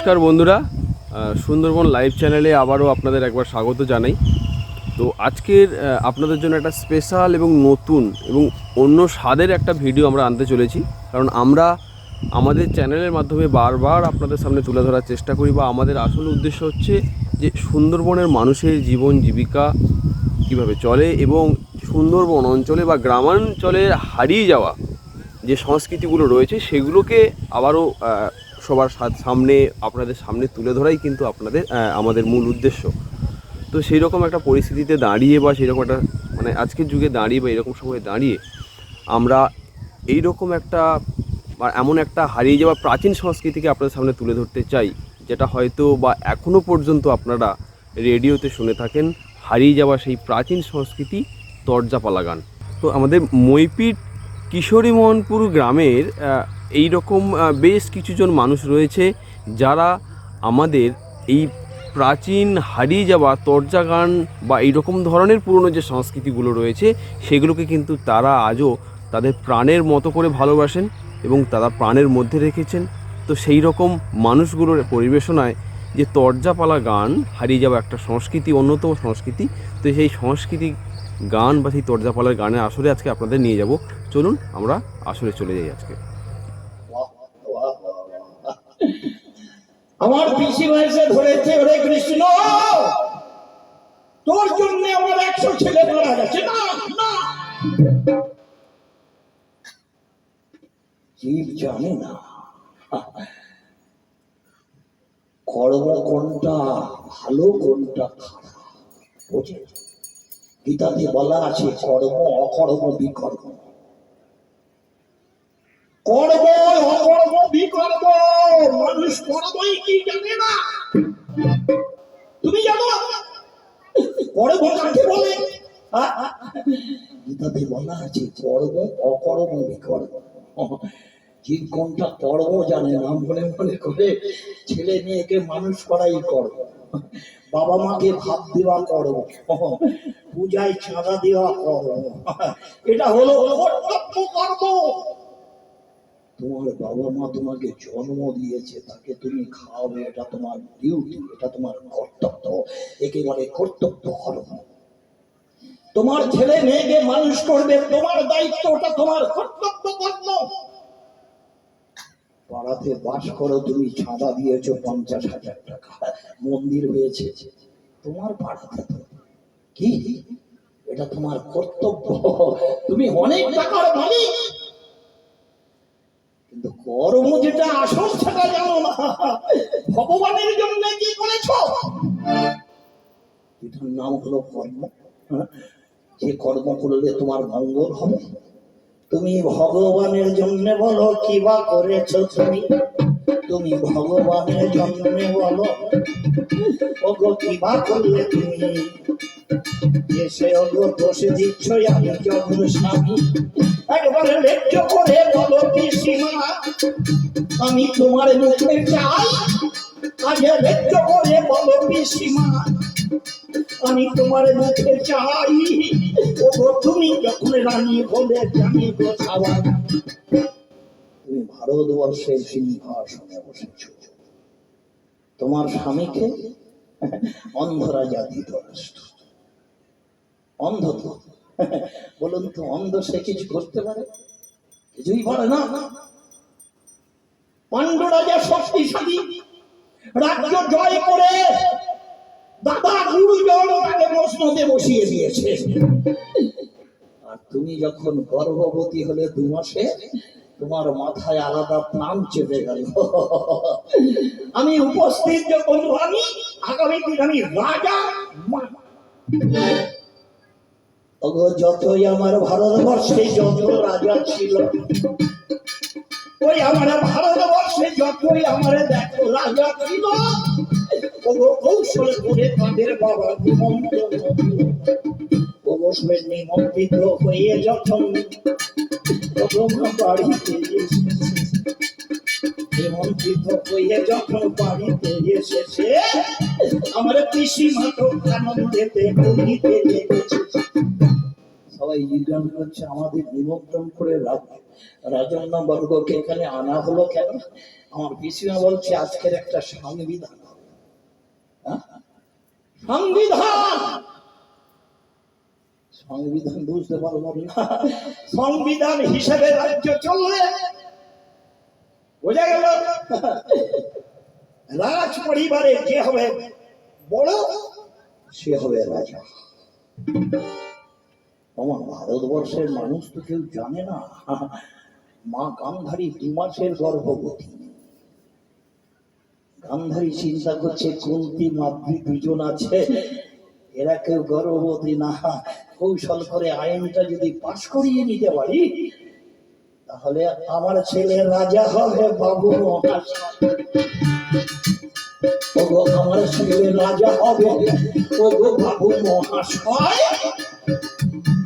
নমস্কার বন্ধুরা। সুন্দরবন লাইভ চ্যানেলে আবারও আপনাদের একবার স্বাগত জানাই। তো আজকের আপনাদের জন্য একটা স্পেশাল এবং নতুন এবং অন্য স্বাদের একটা ভিডিও আমরা আনতে চলেছি। কারণ আমরা আমাদের চ্যানেলের মাধ্যমে বারবার আপনাদের সামনে তুলে ধরার চেষ্টা করি বা আমাদের আসল উদ্দেশ্য হচ্ছে যে সুন্দরবনের মানুষের জীবন জীবিকা কীভাবে চলে এবং সুন্দরবন অঞ্চলে বা গ্রামাঞ্চলের হারিয়ে যাওয়া যে সংস্কৃতিগুলো রয়েছে, সেগুলোকে আবারও সবার সামনে, আপনাদের সামনে তুলে ধরাই কিন্তু আপনাদের আমাদের মূল উদ্দেশ্য। তো সেই রকম একটা পরিস্থিতিতে দাঁড়িয়ে বা সেই রকম একটা মানে আজকের যুগে দাঁড়িয়ে বা এরকম সময়ে দাঁড়িয়ে আমরা এই রকম একটা, বা এমন একটা হারিয়ে যাওয়া প্রাচীন সংস্কৃতিকে আপনাদের সামনে তুলে ধরতে চাই, যেটা হয়তো বা এখনও পর্যন্ত আপনারা রেডিওতে শুনে থাকেন, হারিয়ে যাওয়া সেই প্রাচীন সংস্কৃতি তর্জাপালা গান। তো আমাদের মইপিট কিশোরী মোহনপুর গ্রামের এই রকম বেশ কিছুজন মানুষ রয়েছে যারা আমাদের এই প্রাচীন হারিয়ে যাওয়া তর্জা গান বা এই রকম ধরনের পুরনো যে সংস্কৃতিগুলো রয়েছে, সেগুলোকে কিন্তু তারা আজও তাদের প্রাণের মতো করে ভালোবাসেন এবং তারা প্রাণের মধ্যে রেখেছেন। তো সেই রকম মানুষগুলোর পরিবেশনায় যে তর্জাপালা গান, হারিয়ে যাওয়া একটা সংস্কৃতি, অন্যতম সংস্কৃতি, তো সেই সংস্কৃতি গান বা সেই তর্জাপালার গানের আসরে আজকে আপনাদের নিয়ে যাব। চলুন আমরা আসরে চলে যাই আজকে। আমার পিসি এসে ধরেছে ওরে কৃষ্ণ। তোর জন্য আমার একশো ছেলে মারা গেছে। না জীব জানে না। কোনটা, ভালো কোনটা খারাপ গীতাতে বলা আছে, কর্ম অকর্ম বিকর্ম। কর্ম অকর্ম বিকর্ম মানুষ কর্মই কি জানে না? তুমি জানো? কর্ম কাকে বলে? গীতাতে বলা আছে কর্ম অকর্ম বিকর্ম জীব কোনটা কর্ম জানে না, মনে মনে করে ছেলে মেয়েকে মানুষ করাই কর্ম বাবা মাকে ভাত দেওয়া কর্ম পূজায় চাঁদা দেওয়া কর্ম এটা হলো কর্তব্য কর্ম। তোমার বাবা মা তোমাকে জন্ম দিয়েছে, তাকে তুমি খাওয়াবে, এটা তোমার ডিউটি এটা তোমার কর্তব্য একে বলে কর্তব্য কর্ম তোমার ছেলে মেয়েকে মানুষ করবে, তোমার দায়িত্ব ওটা তোমার কর্তব্য কর্ম পাড়াতে বাস করো, তুমি ছাদা দিয়েছ পঞ্চাশ হাজার টাকা, মন্দির হয়েছে। তোমার পাড়াতে কি? এটা তোমার কর্তব্য। তুমি অনেক টাকার মালিক। কর্ম যেটা আসল সেটা জানো না। ভগবানের জন্য কি করেছ? এটার নাম হলো কর্ম? যে কর্ম করলে তোমার মঙ্গল হবে। তুমি ভগবানের জন্য বলো, কি বা করেছ তুমি? তুমি ভগবানের জন্য বলো। ওগো কি বা করলে তুমি? এসে ওগো দোষে দিচ্ছ আমি যখন স্বামী একবারে লেজ্জ করে বলো, পিসিমা, আমি তোমার মুখে চাই। আগে লেজ্জ করে বলো, পিসিমা, আমি তোমার মুখে চাই। ওগো, তুমি যখন রানী হলে জানি গো সবাই। ভারতবর্ষের সিংহাসনে বসেছ? তোমার স্বামীকে অন্ধরা জাতি রাষ্ট্র অন্ধ তো। বলুন তো, অন্ধ সে কিছু করতে পারে? কিছুই পারে না। পাণ্ডুরা যে শক্তিশালী। রাজ্য জয় করে দাদা গুরুজন তাকে মসনদে বসিয়ে দিয়েছে। আর তুমি যখন গর্ভবতী হলে দু মাসে তোমার মাথায় আলাদা প্রাণ চেপে গেল। আমি উপস্থিত যখন আমি আগামী দিন আমি রাজা যতই আমার ভারতবর্ষে যত রাজা ছিল, ওই আমার ভারতবর্ষে যতই আমার দেখো রাজা ছিল কৌশল করে তাদের বাবা অবশ্যই নিমন্ত্রিত হয়ে যখন বাড়িতে নিমন্ত্রিত হয়ে যখন বাড়িতে এসেছে, আমার পিসি মাত্র আনন্দেতে লেগেছে। সবাই জিজ্ঞাসা করছে, আমাদের নিমন্ত্রণ করে রাজ- রাজন্য বর্গকে এখানে আনা হলো কেন? আমার পিসিমা বলছে, আজকের একটা সংবিধান। হ্যাঁ? সংবিধান! সংবিধান বুঝতে পারব না। সংবিধান হিসেবে রাজ্য চলবে বোঝা গেল রাজ পরিবারে যে হবে বড়, সে হবে রাজা। আমার ভারতবর্ষের মানুষ তো কেউ জানে না। মা গান্ধারী দু মাসের গর্ভবতী। গান্ধারী চিন্তা করছে, কুন্তি, মাতৃ দুজন আছে, এরা কেউ গর্ভবতী না। কৌশল করে আইনটা যদি পাশ করিয়ে নিতে পারি, তাহলে আমার ছেলে রাজা হবে বাবু আমার ছেলে রাজা হবে। ওগো, বাবু মহাশয়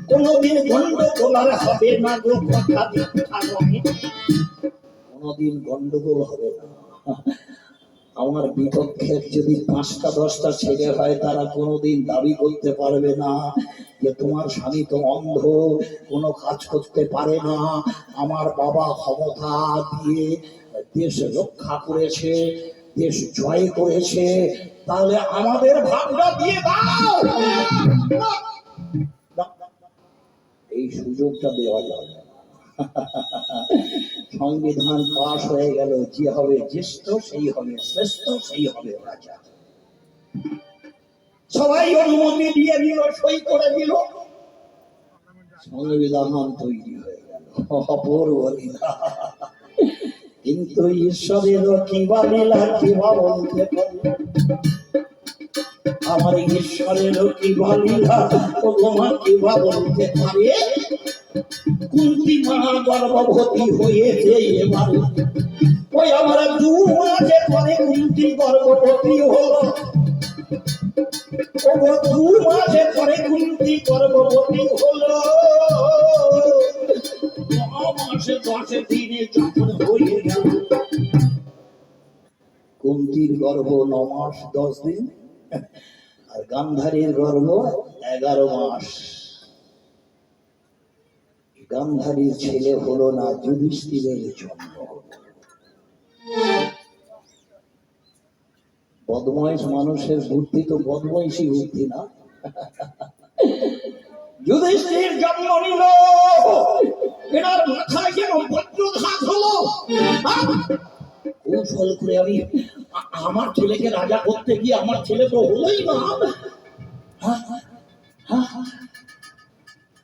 কোনদিন গন্ডগোল হবে না গো কথা কোনদিন গন্ডগোল হবে না। আমার বিপক্ষের যদি পাঁচটা দশটা ছেলে হয় তারা কোনোদিন দাবি করতে পারবে না যে তোমার স্বামী তো অন্ধ কোনো কাজ করতে পারে না আমার বাবা ক্ষমতা দিয়ে দেশ রক্ষা করেছে দেশ জয় করেছে তাহলে আমাদের ভাবনা দিয়ে দাও এই সুযোগটা দেওয়া যাবে। সংবিধান পাশ হয়ে গেল, যে হবে জ্যেষ্ঠ, সেই হবে শ্রেষ্ঠ, সেই হবে রাজা। সবাই অনুমতি দিয়ে দিল, সই করে দিল। সংবিধান তৈরি হয়ে গেল। কিন্তু ঈশ্বরের কিবা লীলা কিবা বলতে আমার ঈশ্বরের কিবা লীলা ও তোমার কিবা বলতে পারে কুন্তি মা গর্ভবতী হয়েছে এবারে। ওই আমার দু মাসে পরে কুন্তি গর্ভবতী হলো। দু মাসে পরে কুন্তি গর্ভবতী হলো। কুন্তির গর্ভ ন মাস, দশ দিন? আর গান্ধারীর গর্ভ এগারো মাস গান্ধারীর ছেলে হলো না যুধিষ্ঠিরের জন্ম হলো। মানুষের বুদ্ধি তো বদমাইশই বুদ্ধি না যুধিষ্ঠির জন্ম নিল এনার মাথায় যেন বজ্রঘাত হলো! কৌশল করে আমি আমার ছেলেকে রাজা করতে গিয়ে আমার ছেলে তো হলোই না হ্যাঁ? হ্যাঁ?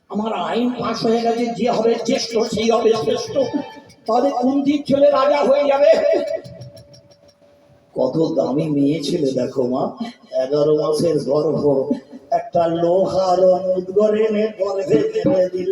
আমার আইন পাশ হয়ে গেছে, যে হবে জ্যেষ্ঠ, সেই হবে শ্রেষ্ঠ তাহলে কুন্তির ছেলে রাজা হয়ে যাবে কত দামি মেয়ে ছেলে দেখো মা, এগারো মাসের গর্ভ একটা লোহার এনে গর্ভে দিল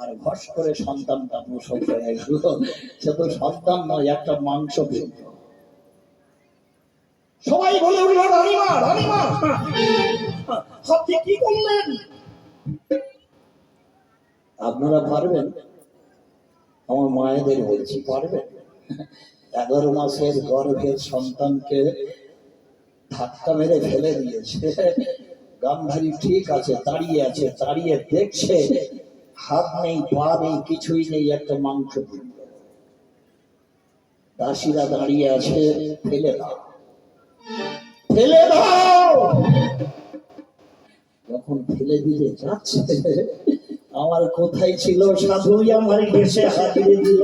আর ভস করে সন্তানটা প্রসব হয়ে। গেল সে তো সন্তান নয়, একটা মাংস সবাই বলে উঠল, রানীমা রানীমা, আপনি কি করলেন? আপনারা পারবেন? আমার মায়েদের বলছি, পারবেন? এগারো মাসের গর্ভের সন্তানকে ধাক্কা মেরে ফেলে দিয়েছে। গান্ধারী ঠিক আছে, দাঁড়িয়ে আছে, দাঁড়িয়ে দেখছে। হাত নেই, পা নেই, কিছুই নেই, একটা মাংস দাসীরা দাঁড়িয়ে আছে, ফেলে দাও। ফেলে দাও! যখন ফেলে দিতে যাচ্ছে, আমার কোথায় ছিল সাধুই আমার এসে হাজিরে দিল।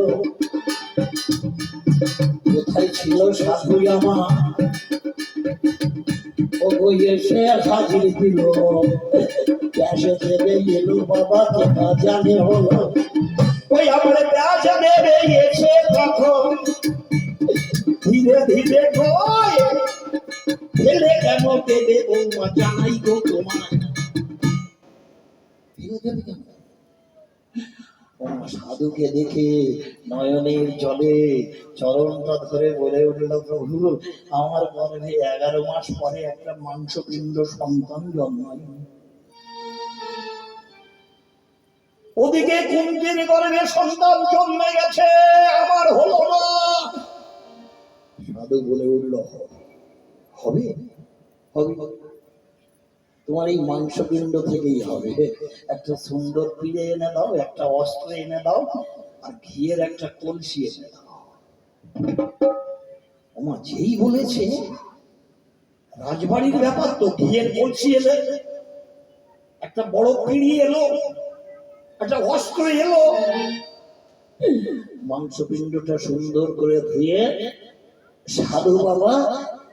কোথায় ছিল সাধুই আমার? গো এসে হাজির দিল ক্যাশে দেবে এলো বাবা কেনা জানে হলো। ওই আমার ব্যাস দেবে এসে তখন ধীরে ধীরে কয় ফেলে কেন দেবে বৌমা জানাই গো তোমায়। ফেলে কেন ও সাধুকে দেখে নয়নের জলে চরণটা ধরে বলে উঠল, প্রভু, আমার গর্ভে এগারো মাস পরে একটা মাংসপিণ্ড সন্তান জন্মায়। ওদিকে কুঞ্জির গর্ভে সন্তান জন্মে গেছে আমার হলো না। সাধু বলে উঠল, হবে হবে। তোমার এই মাংসপিণ্ড থেকেই হবে। একটা সুন্দর পিড়ে এনে দাও, একটা অস্ত্র এনে দাও, আর ঘিয়ের একটা কলসি এনে দাও। ওমা, যেই বলেছে, রাজবাড়ির ব্যাপার তো, ঘিয়ের কলসি এলে, একটা বড় পিড়ি এলো, একটা অস্ত্র এলো। মাংসপিণ্ডটা সুন্দর করে ধুয়ে সাধু বাবা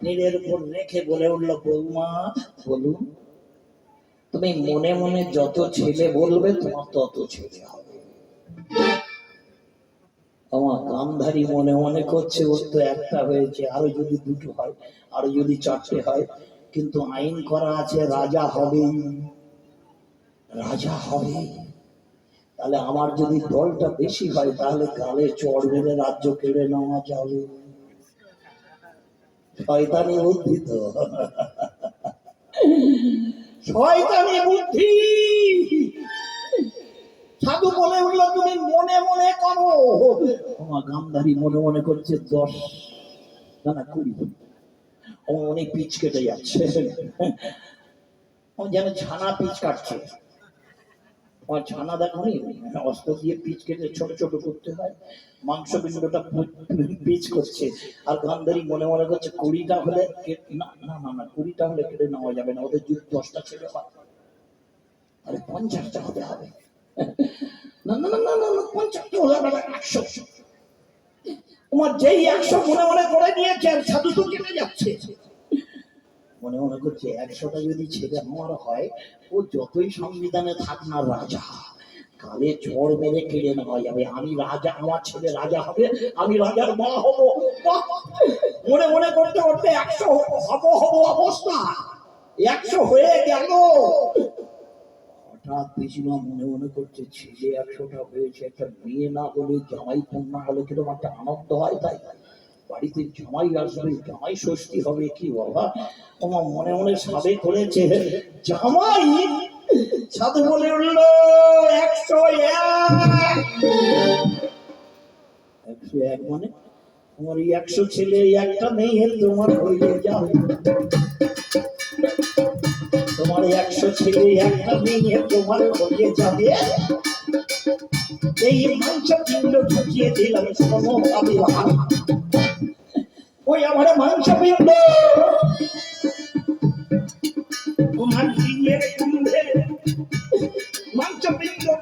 নীড়ের উপর রেখে বলে উঠল, বৌমা, বলুন। তুমি মনে মনে যত ছেলে বলবে, তোমার তত ছেলে হবে। আমার গান্ধারী মনে মনে করছে, ওর তো একটা হয়েছে, আরও যদি দুটো হয়, আরও যদি চারটে হয়, কিন্তু আইন করা আছে, রাজা হবেই। রাজা হবে তাহলে আমার যদি দলটা বেশি হয়, তাহলে গালে চড় বেঁধে রাজ্য কেড়ে নেওয়া যাবে। শয়তানি বুদ্ধি তো। শয়তানি বুদ্ধি। সাধু বলে উঠল, তুমি মনে মনে করো। আমার গামদারি মনে মনে করছে, দশ না না কুড়ি অনেক পিচ কেটে যাচ্ছে। যেন ছানা পিচ কাটছে। আমার ছানা দেখো নি? অস্ত্র দিয়ে পিচ কেটে ছোট ছোট করতে হয়। মাংস পিণ্ডটা পিচ করছে। আর গান্ধারী মনে মনে করছে, কুড়িটা হলে না না না কুড়িটা হলে কেটে নেওয়া যাবে না। ওদের যদি দশটা ছেলে হয় আরে পঞ্চাশটা হতে হবে। না না না না না না, পঞ্চাশটা হলে একশো। তোমার যেই একশো মনে মনে করে নিয়েছে, আর সাধু তো কেটে যাচ্ছে। মনে মনে করছে একশোটা যদি ছেলে আমার হয়, ও যতই সংবিধানে থাক না রাজা, কালে চড় মেরে কেড়ে নেওয়া যাবে। আমি রাজা, আমার ছেলে রাজা হবে, আমি রাজার মা হব। মনে মনে করতে করতে একশো হব হব অবস্থা। একশো হয়ে গেল। হঠাৎ পিসিমা মনে মনে করছে, ছেলে একশোটা হয়েছে, একটা মেয়ে না হলে জামাই কন্যা হলে কীরকম একটা আনন্দ হয় তাই? বাড়িতে জামাই আসবে, জামাই ষষ্ঠী হবে কি বাবা? তোমার মনে মনে সাবে করেছে, জামাই, সাধু বলে উঠল, একশো একশো এক মানে? তোমার একশো ছেলে একটা মেয়ে, তোমার হয়ে যাবে। তোমার একশো ছেলে একটা মেয়ে, তোমার হয়ে যাবে। ওই আমার মাংস পিণ্ড তোমার পিণ্ড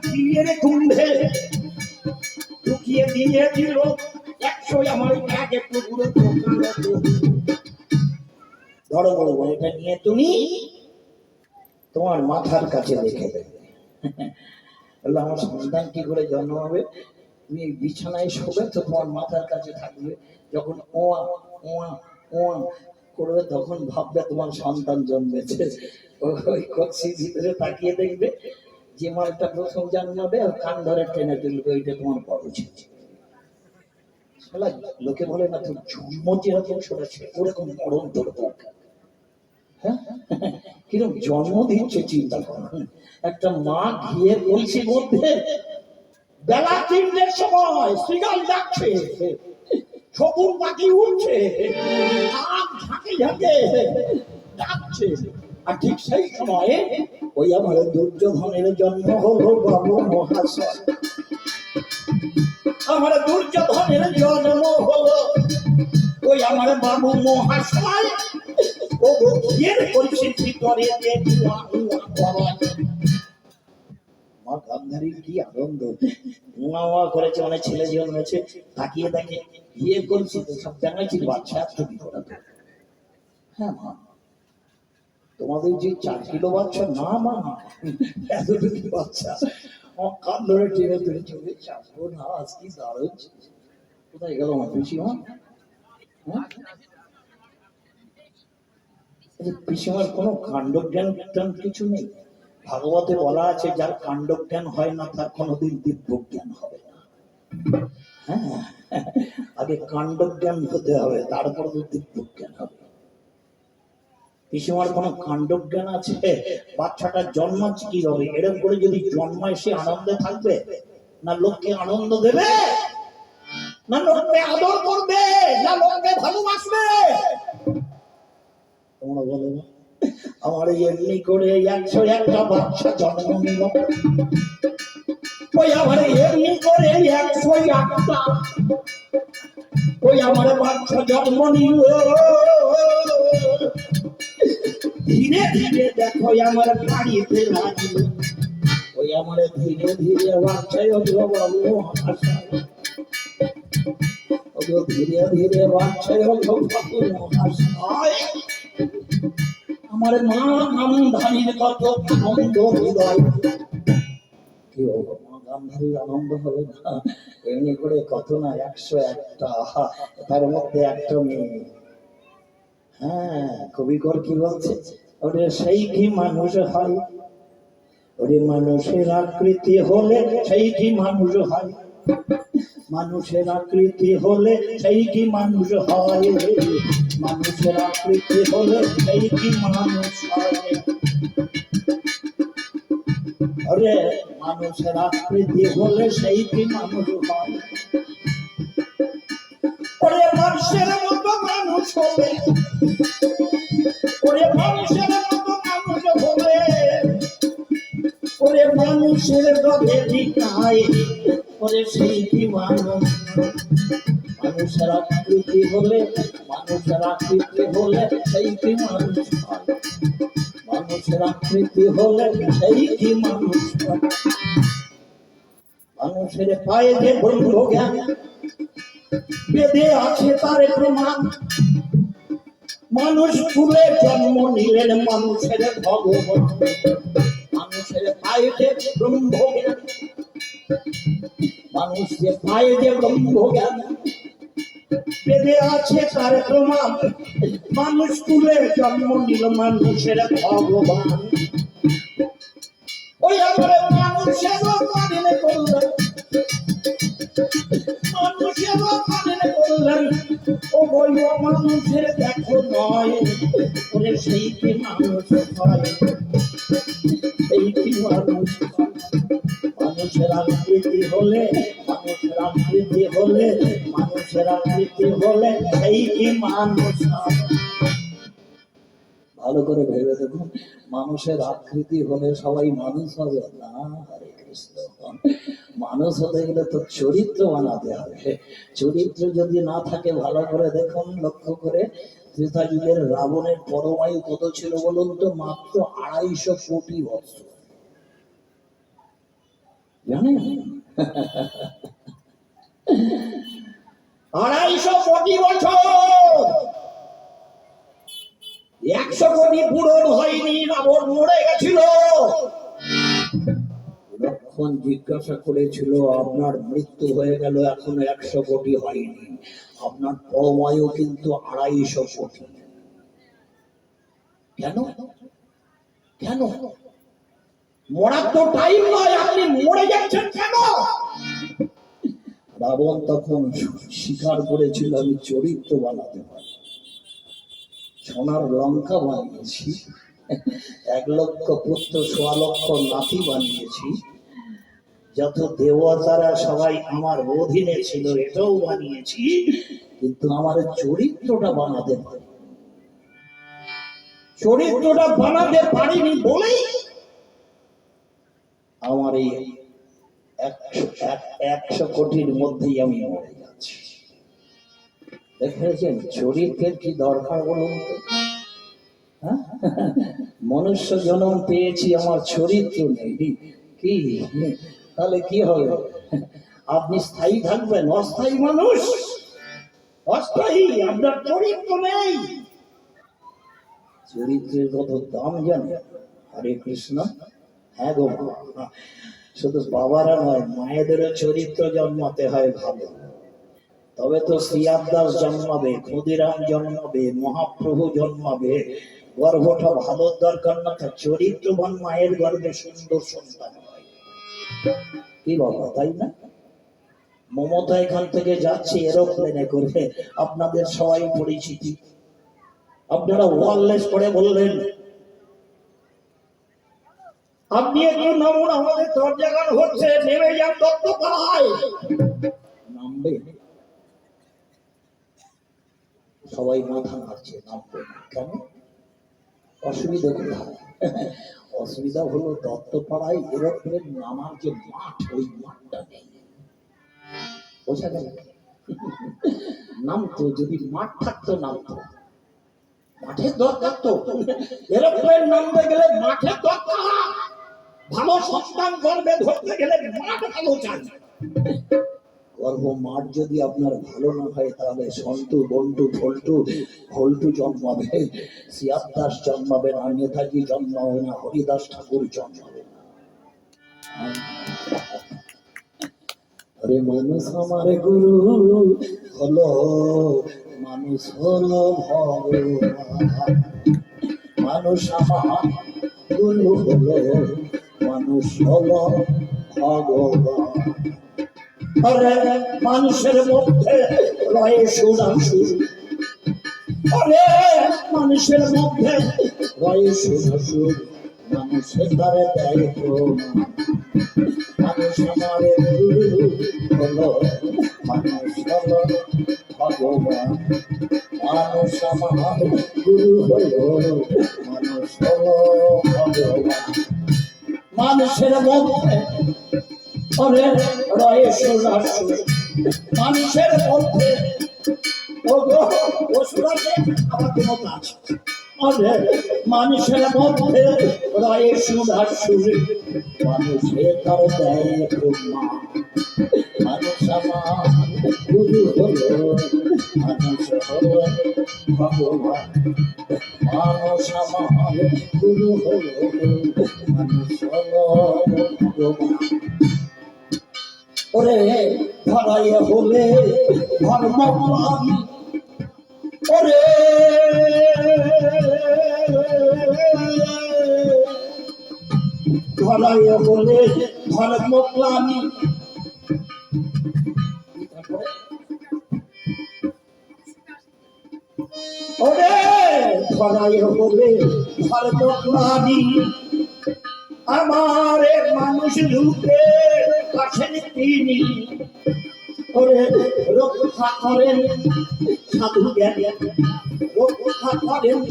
বিয়ের কুণ্ঠে ঢুকিয়ে দিয়ে দিল একশো আমার আগে পুরো ধরো বড় এটা নিয়ে তুমি তোমার মাথার কাছে রেখে দেবে। বলল আমার সন্তান কি করে জন্ম হবে? তুমি বিছানায় শোবে তো তোমার মাথার কাছে থাকবে। যখন ওয়া ওয়া ওয়া করবে তখন ভাববে তোমার সন্তান জন্মেছে। ওই কচ্ছির ভিতরে তাকিয়ে দেখবে যে মালটা প্রথম জন্মাবে আর কান ধরে টেনে তুলবে, ওইটা তোমার বড় ছেলে। লোকে বলে না, তোর জন্ম যেরকম শোনাচ্ছে ওরকম মরণ তোর দরকার হ্যাঁ? কীরকম জন্ম দিচ্ছে চিন্তা করো একটা মা বলছি মধ্যে বেলা তিনটের সময় শ্রীগাল ডাকছে পাখি উঠছে কাক ঝাঁকে ঝাঁকে ডাকছে। আর ঠিক সেই সময়ে ওই আমার দুর্যোধনের জন্ম হলো বাবু মহাশয়। আমার দুর্যোধনের জন্ম হলো ওই আমার বাবু মহাশয়। মা গান্ধারীর কি আনন্দ। করেছে মানে ছেলে জন্মেছে তাকিয়ে দেখে, বিয়ে করছি তো সব বাচ্চা হ্যাঁ মা। তোমাদের যে চার কিলো বাচ্চা, না মা, এতটুকু বাচ্চা। আমার কান ধরে টেনে তুলে চলে চাপবো না আজ কি দারুণ। কোথায় গেল আমার পিসিমা হ্যাঁ? পিসিমার কোনো কাণ্ড জ্ঞান কিছু নেই। ভাগবতে বলা আছে, যার কাণ্ড জ্ঞান হয় না, তার কোনোদিন দিব্য জ্ঞান হবে না। হ্যাঁ হতে হবে, তারপর তো দিব্য জ্ঞান হবে। পিসিমার কোনো আছে? বাচ্চাটা জন্মাচ্ছে এরকম করে যদি জন্মায় সে আনন্দে থাকবে, না লোককে আনন্দ দেবে? না লোককে আদর করবে? না লোককে ভালোবাসবে? আমার এমনি করে একশো একটা বাচ্চা জন্ম নিল। ওই আমার এমনি করে একশো একটা। ওই আমার বাচ্চা জন্ম নিল। ধীরে ধীরে দেখো আমার ওই আমার ধীরে ধীরে বাচ্চায় বাবু ধীরে ধীরে বাচ্চায় বাবু হাসায় আমার মা গান্ধারীর কত আনন্দ হৃদয়। কি গান্ধারীর আনন্দ হবে না। এমনি করে কত না, একশো একটা। তার মধ্যে একটা মেয়ে। হ্যাঁ কবিকর কি বলছে? ওরে সেই কি মানুষ হয়? ওরে মানুষের আকৃতি হলে সেই কি মানুষ হয়? মানুষের আকৃতি হলে সেই কি মানুষ হয়? মানুষের আকৃতি হলে সেই কি মানুষ হয়? আরে, মানুষের আকৃতি হলে সেই কি মানুষ হয়? ওরে মানুষের মতো মানুষ হবে। ওরে মানুষের মতো মানুষ হবে। ওরে মানুষের গভে ওরে সেই কি মানুষ মানুষের আকৃতি হলে, মানুষের আকৃতি হলে সেই কি মানুষ মানুষের আকৃতি হলে সেই কি মানুষ মানুষের পায়ে যে জ্ঞান, বেদে আছে তার প্রমাণ। মানুষ ফুলে জন্ম নিলেন মানুষের ভগবান। মানুষের পায়ে যে ব্রহ্ম জ্ঞান মানুষ যে পায়ে যে ব্রহ্ম জ্ঞান বেদে আছে তার প্রমাণ। মানুষ ফুলে জন্ম নিল মানুষের ভগবান। ওই আমার মানুষের কারণে করলেন মানুষের কারণে করলেন ও বইব মানুষের দেখো নয়, ওরে সেই কি মানুষ হয়? সেই কি মানুষ? মানুষের আকৃতি হলে, মানুষের আকৃতি হলে, মানুষের আকৃতি হলে সেই মানুষ? ভালো করে ভেবে দেখুন, মানুষের আকৃতি হলে সবাই মানুষ হবে। না, হরে কৃষ্ণ। মানুষ হতে গেলে তো চরিত্র বানাতে হবে। চরিত্র যদি না থাকে, ভালো করে দেখুন, লক্ষ্য করে। ত্রেতা রাবণের পরমায়ু কত ছিল বলুন তো? মাত্র আড়াইশো কোটি বছর আড়াইশো কোটি বছর। একশো কোটি পূরণ হয়নি, রাবণ মরে গেছিল। লক্ষণ জিজ্ঞাসা করেছিল, আপনার মৃত্যু হয়ে গেল, এখনও একশো কোটি হয়নি। আপনার পরমায়ু কিন্তু আড়াইশো কোটি। কেন? কেন? মরার তো টাইম নয়, আপনি মরে যাচ্ছেন কেন? রাবণ তখন স্বীকার করেছিল আমি চরিত্র বানাতে পারি সোনার লঙ্কা বানিয়েছি, এক লক্ষ পুত্র, সোয়া লক্ষ নাতি বানিয়েছি, যত দেবতারা সবাই আমার অধীনে ছিল, এটাও বানিয়েছি, কিন্তু আমার চরিত্রটা বানাতে পারি চরিত্রটা বানাতে পারিনি বলেই আমার এই একশো কোটির মধ্যেই আমি মরে যাচ্ছি। দেখেছেন চরিত্রের কি দরকার বলুন হ্যাঁ? মনুষ্য জন্ম পেয়েছি, আমার চরিত্র নেই। কি? তাহলে কি হবে? আপনি স্থায়ী থাকবেন, অস্থায়ী মানুষ। অস্থায়ী, আপনার চরিত্র নেই। চরিত্রের কত দাম জানে হরে কৃষ্ণ। হ্যাঁ গো। শুধু বাবারা নয়, মায়েদেরও চরিত্র জন্মাতে হয় ভালো। তবে তো শ্রীয়াদ দাস জন্মাবে, ক্ষুদিরাম জন্মাবে, মহাপ্রভু জন্মাবে। গর্ভটা ভালো দরকার না, তার চরিত্রবান মায়ের গর্ভে সুন্দর সন্তান কি বাবা, তাই না? মমতা এখান থেকে যাচ্ছে এরোপ্লেনে করে। আপনাদের সবাই পরিচিতি। আপনারা ওয়ারলেস করে বললেন আপনি একটু নামুন আমাদের হচ্ছে, নেমে যান দত্ত পাড়ায় নামবে? সবাই মাথা নাড়ছে, নামবে কেন? অসুবিধা কোথায়? অসুবিধা হলো এরোপ্লেন নামার যে মাঠ, ওই মাঠটা নেই। বোঝা গেল? নামতো, যদি মাঠ থাকতো, নামতো। মাঠের দরকার তো। এরোপ্লেন নামতে গেলে মাঠের দরকার। ভালো সন্তান গর্বে ধরতে গেলে মাঠ ভালো চাই। গর্ভ মাঠ যদি আপনার ভালো না হয়, তাহলে সন্টু বন্টু, ফল্টু ফল্টু জন্মাবে। দাস জন্মাবে না, নেতাজি জন্মাবে না, হরিদাস ঠাকুর জন্মাবে আরে মানুষ আমার গুরু, হলো, মানুষ হলো ভগবান। মানুষ আমার গুরু হলো মানুষ হলো মানুষের মধ্যে রয়ে সুরাসুর আরে, মানুষের মধ্যে রয়ে সুরাসুর মানুষের দ্বারে দেয় মানুষ আমার হলো, মানুষ হলো ভগবান। মানুষ আমার গুরু হলো মানুষ হলো ভগবান। মানুষের মধ্যে ওরে রয়ে সুরাসুর মানুষের মধ্যে ও গো অসুর আছে। আরে মানুষের মধ্যে রয়ে সুরাসুর মানুষের তার দেয় মানুষ আমার গুরু হলো মানুষ হলো ভগবান মানুষ আমার গুরু হলো ওরে ধরাই হলে ধর্ম ওরে ধরাই হলে ধর্ম ওরে হলে ধর্ম প্লানি আমারে মানুষ রূপে কাছেন তিনি। ওরে, রক্ষা করেন, সাধু জ্ঞান। রক্ষা করেন,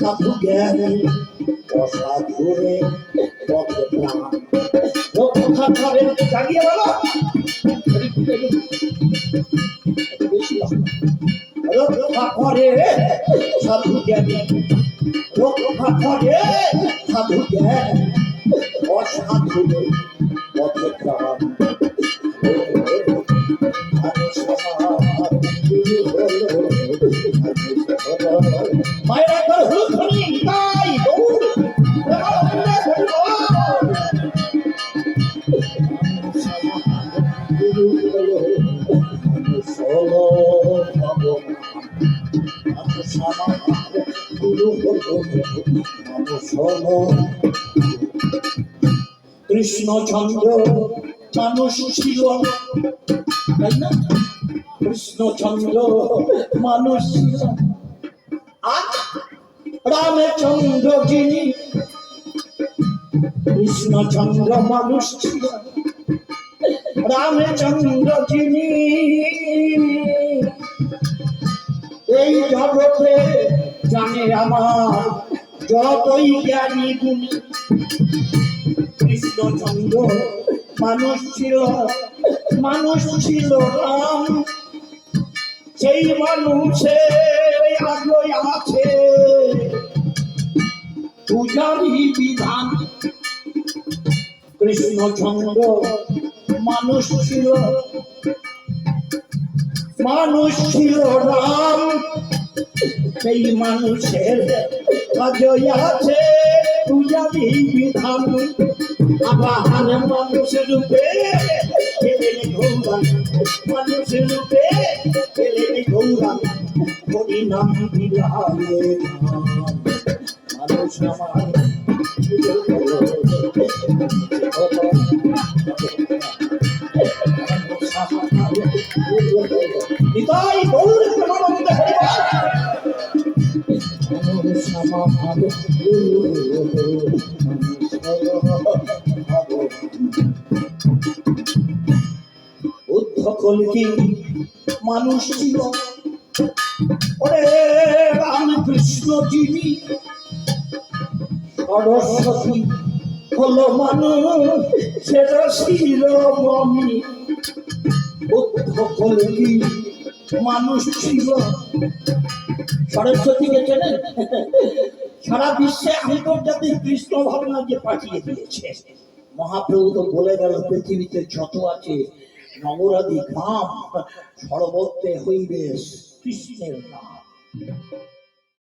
সাধু জ্ঞান। অসাধুরে জাগিয়ে বলো। রক্ষা করে সাধু জ্ঞান রক্ষা করে সাধু জ্ঞান অসাধুরে পথে মায়ের একবার হলুদ কৃষ্ণচন্দ্র মানুষ ছিল তাই না? কৃষ্ণচন্দ্র মানুষ। ছিল আর রামচন্দ্র যিনি কৃষ্ণচন্দ্র মানুষ ছিল। রামচন্দ্র যিনি, এই জগতে জানে আমার যতই জ্ঞানী গুণী কৃষ্ণচন্দ্র মানুষ ছিল মানুষ ছিল রাম সেই মানুষে আজও আছে পূজারি বিধান কৃষ্ণচন্দ্র মানুষ ছিল মানুষ ছিল রাম। সেই মানুষের আজই আছে পূজারি বিধান। আবার মানুষ রূপে এলেন গৌরান মানুষ রূপে এলেন গৌরান হরি নাম বিলালে নিতাই গৌর বুদ্ধ কলকি মানুষ ছিল। ওরে রামকৃষ্ণ যিনি সরস্বতী হলো মানুষ সেটা শিরোমণি বুদ্ধ কলকি মানুষ ছিল। সরস্বতীকে চেনেন সারা বিশ্বে আন্তর্জাতিক কৃষ্ণ ভাবনা যে পাঠিয়ে দিয়েছে। মহাপ্রভু তো বলে গেল, পৃথিবীতে যত আছে নগরাদি গ্রাম, সর্বত্রে হইবে কৃষ্ণের নাম।